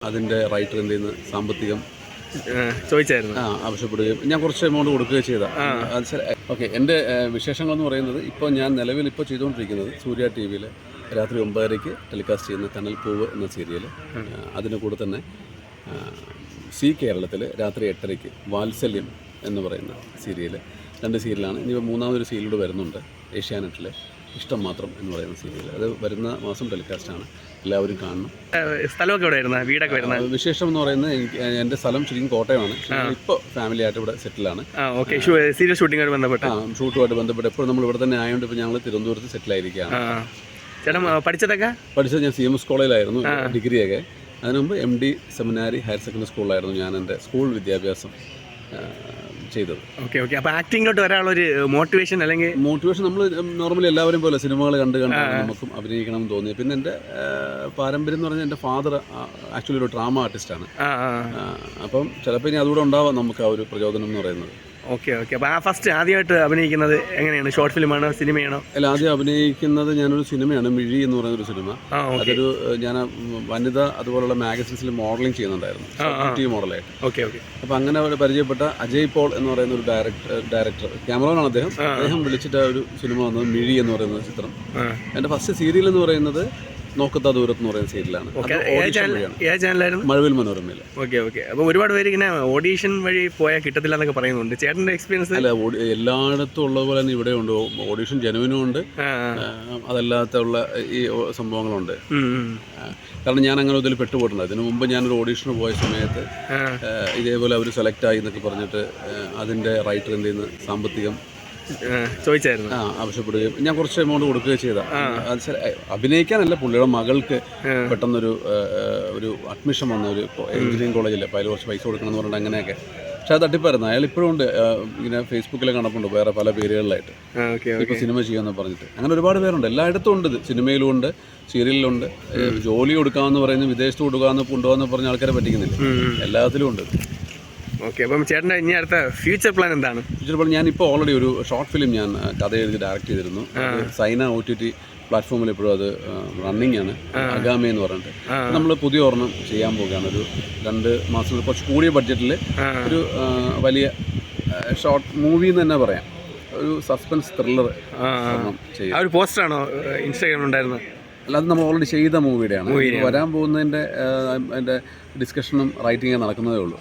അതിന്റെ റൈറ്റർ എന്ത് ചെയ്യുന്ന? സാമ്പത്തികം ചോദിച്ചായിരുന്നു. ആ, ആവശ്യപ്പെടുകയും ഞാൻ കുറച്ച് എമൗണ്ട് കൊടുക്കുകയും ചെയ്ത. ഓക്കെ എന്റെ വിശേഷങ്ങൾ എന്ന് പറയുന്നത് ഇപ്പോൾ ഞാൻ നിലവിൽ ഇപ്പോൾ ചെയ്തുകൊണ്ടിരിക്കുന്നത് സൂര്യ ടി വിയിൽ രാത്രി ഒമ്പതരയ്ക്ക് ടെലികാസ്റ്റ് ചെയ്യുന്ന തണൽ പൂവ് എന്ന സീരിയൽ അതിന് കൂടെ തന്നെ സി കേരളത്തിൽ രാത്രി എട്ടരയ്ക്ക് വാത്സല്യം എന്ന് പറയുന്ന സീരിയൽ രണ്ട് സീരിയലാണ് ഇനി മൂന്നാമതൊരു സീരിയലൂടെ വരുന്നുണ്ട് ഏഷ്യാനെറ്റിൽ ഇഷ്ടം മാത്രം എന്ന് പറയുന്ന സീരിയൽ. അത് വരുന്ന മാസം ടെലികാസ്റ്റാണ്. എല്ലാവരും കാണണം. സ്ഥലമൊക്കെ ഇവിടെ വരുന്നത് വീടൊക്കെ വരുന്നത് വിശേഷം എന്ന് പറയുന്നത് എനിക്ക് എന്റെ സ്ഥലം ശരിക്കും കോട്ടയമാണ്. ഇപ്പോൾ ഫാമിലി ആയിട്ട് ഇവിടെ സെറ്റിലാണ് ആണ്. ഓക്കെ സീരിയൽ ഷൂട്ടിങ്ങായിട്ട് ബന്ധപ്പെട്ട്? ആ ഷൂട്ടുമായിട്ട് ബന്ധപ്പെട്ട്. ഇപ്പോൾ നമ്മൾ ഇവിടെ തന്നെ ആയതുകൊണ്ട് ഇപ്പോൾ ഞങ്ങൾ തിരുവനന്തപുരത്ത് സെറ്റിൽ ആയിരിക്കുകയാണ്. ആ ചേട്ടൻ പഠിച്ചതൊക്കെ? പഠിച്ചത് ഞാൻ സി എം എസ് കോളേജിലായിരുന്നു ഡിഗ്രിയൊക്കെ. അതിനുമുമ്പ് M D seminary higher secondary സ്കൂളിലായിരുന്നു ഞാൻ എന്റെ സ്കൂൾ വിദ്യാഭ്യാസം. ചെയ്തത്. Okay okay. അപ്പോൾ ആക്ടിങ്ങിലോട്ട് ഒരാളൊരു മോട്ടിവേഷൻ അല്ലെങ്കിൽ മോട്ടിവേഷൻ നമ്മൾ നോർമലി എല്ലാവരും പോലെ സിനിമകൾ കണ്ട് കണ്ട് നമുക്കും അഭിനയിക്കണം എന്ന് തോന്നി പിന്നെ എന്റെ പാരമ്പര്യം എന്ന് പറഞ്ഞാൽ എന്റെ ഫാദർ ആക്ച്വലി ഒരു ഡ്രാമ ആർട്ടിസ്റ്റാണ് അപ്പം ചിലപ്പോൾ ഇനി അതുകൂടെ ഉണ്ടാവാം നമുക്ക് ആ ഒരു പ്രചോദനം എന്ന് പറയുന്നത്. ഓക്കെ ഓക്കെ അപ്പോൾ ആ ഫസ്റ്റ് ആദ്യമായിട്ട് അഭിനയിക്കുന്നത് എങ്ങനെയാണ്? ഷോർട്ട് ഫിലിമാണോ സിനിമയാണോ? അല്ല ആദ്യം അഭിനയിക്കുന്നത് ഞാനൊരു സിനിമയാണ് മിഴി എന്ന് പറയുന്ന ഒരു സിനിമ. അതൊരു ഞാൻ വനിത അതുപോലുള്ള മാഗസിൻസിൽ മോഡലിംഗ് ചെയ്യുന്നുണ്ടായിരുന്നു. ടി മോഡലായിട്ട്. ഓക്കെ ഓക്കെ അപ്പോൾ അങ്ങനെ അവിടെ പരിചയപ്പെട്ട അജയ് പോൾ എന്ന് പറയുന്ന ഒരു ഡയറക്ടർ ഡയറക്ടർ ക്യാമറമാനാണ് അദ്ദേഹം. അദ്ദേഹം വിളിച്ചിട്ട് ഒരു സിനിമ വന്നത് മിഴി എന്ന് പറയുന്ന ചിത്രം. എന്റെ ഫസ്റ്റ് സീരിയൽ എന്ന് പറയുന്നത് നോക്കത്ത ദൂരത്ത് എന്ന് പറയുന്ന സീരിയലാണ് മഴവിൽ മനോരമയിൽ ഓക്കെ ഓക്കെ അപ്പോൾ ഒരുപാട് പേര് ഇങ്ങനെ ഓഡീഷൻ വഴി പോയാൽ കിട്ടത്തില്ല എന്നൊക്കെ പറയുന്നുണ്ട്. ചേട്ടന്റെ എക്സ്പീരിയൻസ് അല്ല എല്ലായിടത്തും ഉള്ള പോലെ തന്നെ ഇവിടെ ഉണ്ട്. ഓഡീഷൻ ജനുവിനും ഉണ്ട്. അതല്ലാത്തുള്ള ഈ സംഭവങ്ങളുണ്ട്. കാരണം ഞാൻ അങ്ങനെ ഇതിൽ പെട്ടുപോയിട്ടുണ്ട്. അതിനു മുമ്പ് ഞാനൊരു ഓഡീഷന് പോയ സമയത്ത് ഇതേപോലെ അവർ സെലക്ട് ആയി എന്നൊക്കെ പറഞ്ഞിട്ട് അതിന്റെ അതിന്റെ റൈറ്റർ എന്ത് ചെയ്യുന്ന സാമ്പത്തികം ചോദിച്ചായിരുന്നു. ആ, ആവശ്യപ്പെടുകയും ഞാൻ കുറച്ച് എമൗണ്ട് കൊടുക്കുകയും ചെയ്ത. അഭിനയിക്കാനല്ല പുള്ളിയുടെ മകൾക്ക് പെട്ടെന്നൊരു ഒരു അഡ്മിഷൻ വന്ന ഒരു എഞ്ചിനീയറിംഗ് കോളേജിൽ അപ്പോൾ അതിൽ കുറച്ച് പൈസ കൊടുക്കണം എന്ന് പറഞ്ഞിട്ട് അങ്ങനെയൊക്കെ. പക്ഷെ അത് തട്ടിപ്പായിരുന്നു. അയാൾ ഇപ്പോഴും ഉണ്ട്. ഇങ്ങനെ ഫേസ്ബുക്കിൽ കണ്ടപ്പുണ്ട്. വേറെ പല പേരുകളിലായിട്ട്. ഇപ്പോൾ സിനിമ ചെയ്യുമെന്ന് പറഞ്ഞിട്ട്. അങ്ങനെ ഒരുപാട് പേരുണ്ട്. എല്ലായിടത്തും ഉണ്ട് ഇത്. സിനിമയിലും ഉണ്ട് സീരിയലിലുണ്ട് ജോലി കൊടുക്കാമെന്ന് പറയുന്നത് വിദേശത്ത് കൊടുക്കാമെന്ന് കൊണ്ടുപോകാന്ന് പറഞ്ഞ ആൾക്കാരെ പറ്റിക്കുന്നില്ല. എല്ലാത്തിലും ഉണ്ട്. ഓക്കെ അപ്പം ചേട്ടന്റെ ഇനി അടുത്ത ഫ്യൂച്ചർ പ്ലാൻ എന്താണ്? ഫ്യൂച്ചർ പ്ലാൻ ഞാൻ ഇപ്പോൾ ഓൾറെഡി ഒരു ഷോർട്ട് ഫിലിം ഞാൻ കഥ എഴുതി ഡയറക്റ്റ് ചെയ്തിരുന്നു. സൈന ഒ ടി ടി പ്ലാറ്റ്ഫോമിൽ ഇപ്പോഴും അത് റണ്ണിങ് ആണ്. അഗാമി എന്ന് പറഞ്ഞിട്ട്. നമ്മൾ പുതിയ ഒരെണ്ണം ചെയ്യാൻ പോവുകയാണ്. ഒരു രണ്ട് മാസം കുറച്ച് കൂടിയ ബഡ്ജറ്റിൽ ഒരു വലിയ ഷോർട്ട് മൂവി എന്ന് തന്നെ പറയാം. ഒരു സസ്പെൻസ് ത്രില്ലർ ഒരു പോസ്റ്ററാണോ ഇൻസ്റ്റാഗ്രാമിൽ ഉണ്ടായിരുന്നത്? അല്ലാതെ നമ്മൾ ഓൾറെഡി ചെയ്ത മൂവിയുടെയാണ് ആണ് വരാൻ പോകുന്നതിന്റെ അതിന്റെ ഡിസ്കഷനും റൈറ്റിംഗും നടക്കുന്നതേ ഉള്ളൂ.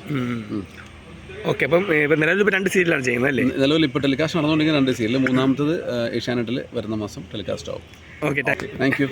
ഓക്കെ അപ്പം നിലവിൽ ഇപ്പോൾ രണ്ട് സീരിയലാണ് ചെയ്യുന്നത് അല്ലേ? നിലവിൽ ഇപ്പോൾ ടെലികാസ്റ്റ് നടന്നുകൊണ്ടിരിക്കുന്ന രണ്ട് സീരിയൽ മൂന്നാമത്തത് ഏഷ്യാനെറ്റിൽ വരുന്ന മാസം ടെലികാസ്റ്റ് ആവും ഓക്കെ താങ്ക് യു.